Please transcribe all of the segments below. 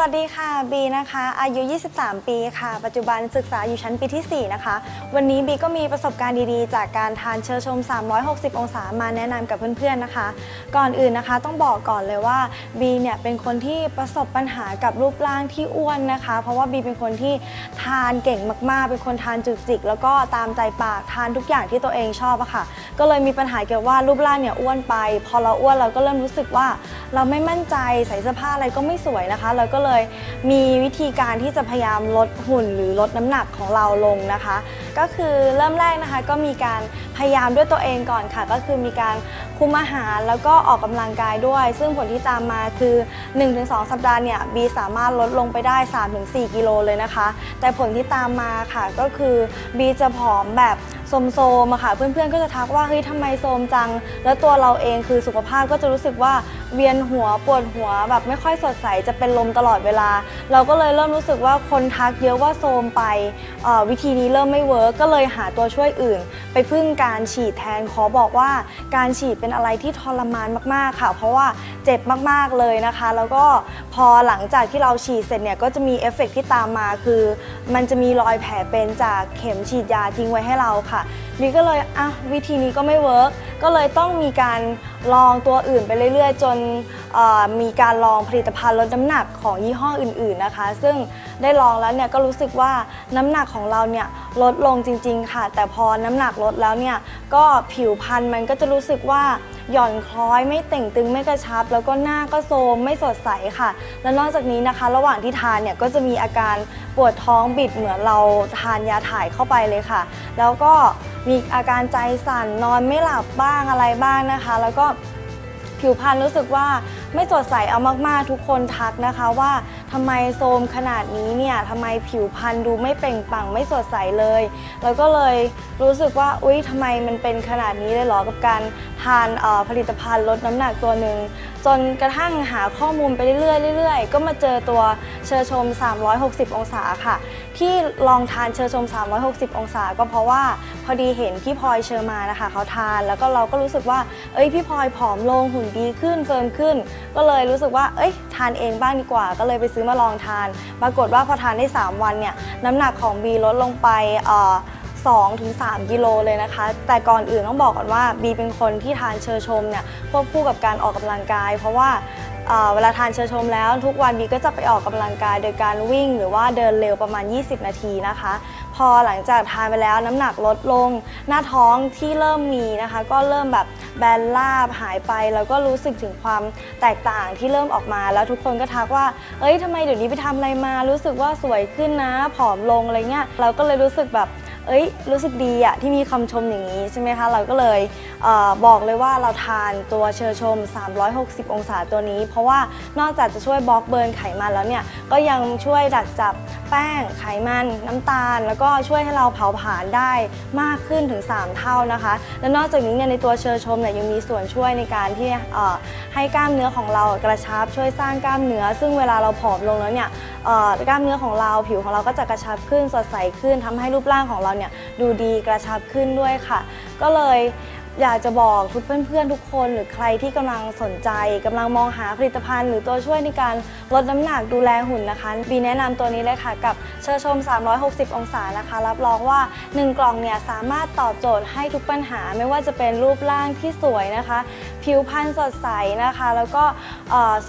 วัสดีค่ะบีนะคะ อายุ 23 ปีค่ะ ปัจจุบันศึกษาอยู่ชั้นปีที่ 4 นะคะ วันนี้บีก็มีประสบการณ์ดีๆ จากการทานเชอร์ชม 360 องศามาแนะนำกับเพื่อนๆนะคะ ก่อนอื่นนะคะต้องบอกก่อนเลยว่าบีเนี่ยเป็นคนที่ประสบปัญหากับรูปร่างที่อ้วนนะคะ เพราะว่าบีเป็นคนที่ทานเก่งมากๆ เป็นคนทานจุกจิก แล้วก็ตามใจปากทานทุกอย่างที่ตัวเองชอบอะค่ะ ก็เลยมีปัญหาเกี่ยวว่ารูปร่างเนี่ยอ้วนไป พอเราอ้วนเราก็เริ่มรู้สึกว่า เราไม่มั่นใจใส่เสื้อผ้าอะไรก็ไม่สวยนะคะ เราก็เลยมีวิธีการที่จะพยายามลดหุ่นหรือลดน้ำหนักของเราลงนะคะ ก็คือเริ่มแรกนะคะก็มีการพยายามด้วยตัวเองก่อนค่ะ ก็คือมีการคุมอาหารแล้วก็ออกกำลังกายด้วย ซึ่งผลที่ตามมาคือ 1-2 สัปดาห์เนี่ยบีสามารถลดลงไปได้ 3-4 กิโลเลยนะคะ แต่ผลที่ตามมาค่ะก็คือบีจะผอมแบบโซมๆอะค่ะ เพื่อนๆก็จะทักว่าเฮ้ยทำไมโซมจัง แล้วตัวเราเองคือสุขภาพก็จะรู้สึกว่า เวียนหัวปวดหัวแบบไม่ค่อยสดใสจะเป็นลมตลอดเวลา เราก็เลยเริ่มรู้สึกว่าคนทักเยอะว่าโซมไปวิธีนี้เริ่มไม่เวิร์กก็เลยหาตัวช่วยอื่น ไปพึ่งการฉีดแทนขอบอกว่า การฉีดเป็นอะไรที่ทรมานมากๆค่ะ เพราะว่าเจ็บมากๆเลยนะคะ แล้วก็พอหลังจากที่เราฉีดเสร็จเนี่ยก็จะมีเอฟเฟกต์ที่ตามมาคือ มันจะมีรอยแผลเป็นจากเข็มฉีดยาทิ้งไว้ให้เราค่ะ บีก็เลยอะวิธีนี้ก็ไม่เวิร์กก็เลยต้องมีการลองตัวอื่นไปเรื่อย ๆ จนมีการลองผลิตภัณฑ์ลดน้ำหนักของยี่ห้ออื่นๆนะคะ ซึ่งได้ลองแล้วเนี่ยก็รู้สึกว่าน้ำหนักของเราเนี่ยลดลงจริง ๆ ค่ะ แต่พอน้ำหนักลดแล้วเนี่ยก็ผิวพรรณมันก็จะรู้สึกว่าหย่อนคล้อยไม่เต่งตึงไม่กระชับ แล้วก็หน้าก็โทรมไม่สดใสค่ะ และนอกจากนี้นะคะ ระหว่างที่ทานเนี่ยก็จะมีอาการปวดท้องบิดเหมือนเราทานยาถ่ายเข้าไปเลยค่ะ แล้วก็มีอาการใจสั่นนอนไม่หลับบ้างอะไรบ้างนะคะ แล้วก็ผิวพรรณรู้สึกว่า ไม่สดใสเอามากๆทุกคนทักนะคะว่าทำไมโทมขนาดนี้เนี่ยทำไมผิวพรรณดูไม่เปล่งปลั่งไม่สดใสเลย แล้วก็เลยรู้สึกว่าอุ๊ยทำไมมันเป็นขนาดนี้เลยหรอกับการทานผลิตภัณฑ์ลดน้ำหนักตัวหนึ่งจนกระทั่งหาข้อมูลไปเรื่อยๆเรื่อยๆ ก็มาเจอตัวเชอร์ชม 360 องศาค่ะ ที่ลองทานเชอร์ชม 360 องศา ก็เพราะว่า อดีเห็นพี่พลอยเชอร์มานะคะเขาทาน แล้วก็เราก็รู้สึกว่า เอ้ยพี่พลอยผอมลงหุ่นดีขึ้นเฟิร์มขึ้น ก็เลยรู้สึกว่า เอ้ยทานเองบ้างดีกว่า ก็เลยไปซื้อมาลองทาน ปรากฏว่าพอทานได้ 3 วันเนี่ยน้ำหนักของบีลดลงไปเอ่อ2ถึง3กิโลเลยนะคะ แต่ก่อนอื่นต้องบอกก่อนว่าบีเป็นคนที่ทานเชอร์ชมเนี่ยควบคู่กับการออกกำลังกาย เพราะว่าเเวลาทานเชอร์ชมแล้วทุกวันบีก็จะไปออกกำลังกายโดยการวิ่ง หรือว่าเดินเร็วประมาณ 20 นาทีนะคะ อหลังจากทานไปแล้วน้ำหนักลดลง หน้าท้องที่เริ่มมีนะคะ ก็เริ่มแบบแบนราบหายไป แล้วก็รู้สึกถึงความแตกต่างที่เริ่มออกมา แล้วทุกคนก็ทักว่า เอ้ยทำไมเดี๋ยวนี้ไปทำอะไรมา รู้สึกว่าสวยขึ้นนะ ผอมลงอะไรเงี้ยเราก็เลยรู้สึกแบบ เอ้ยรู้สึกดีอะที่มีคำชมอย่างนี้ใช่ไหมคะเราก็เลยเออบอกเลยว่าเราทานตัวเชอร์ชม 360 องศาตัวนี้ เพราะว่านอกจากจะช่วยบล็อกเบิร์นไขมันแล้วเนี่ยก็ยังช่วยดักจับแป้งไขมันน้ำตาล แล้วก็ช่วยให้เราเผาผลาญได้มากขึ้นถึง 3 เท่านะคะ และนอกจากนี้เนี่ยในตัวเชอร์ชมเนี่ยยังมีส่วนช่วยในการที่ให้กล้ามเนื้อของเรากระชับช่วยสร้างกล้ามเนื้อ ซึ่งเวลาเราผอมลงแล้วเนี่ย กล้ามเนื้อของเราผิวของเราก็จะกระชับขึ้นสดใสขึ้นทำให้รูปร่างของเราเนี่ยดูดีกระชับขึ้นด้วยค่ะ ก็เลย อยากจะบอกทุกเพื่อนๆทุกคน หรือใครที่กำลังสนใจกำลังมองหาผลิตภัณฑ์ หรือตัวช่วยในการลดน้ำหนักดูแลหุ่นนะคะบีแนะนำตัวนี้เลยค่ะ กับเชอร์ชม 360 องศานะคะ รับรองว่า 1 กล่องเนี่ยสามารถตอบโจทย์ให้ทุกปัญหา ไม่ว่าจะเป็นรูปร่างที่สวยนะคะ ผิวพรรณสดใสนะคะ แล้วก็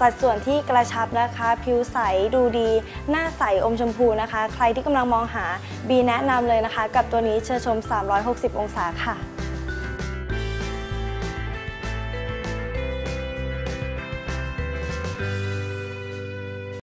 สัดส่วนที่กระชับนะคะ ผิวใสดูดี หน้าใสอมชมพูนะคะ ใครที่กำลังมองหาบีแนะนำเลยนะคะ กับตัวนี้เชอร์ชม 360 องศาค่ะ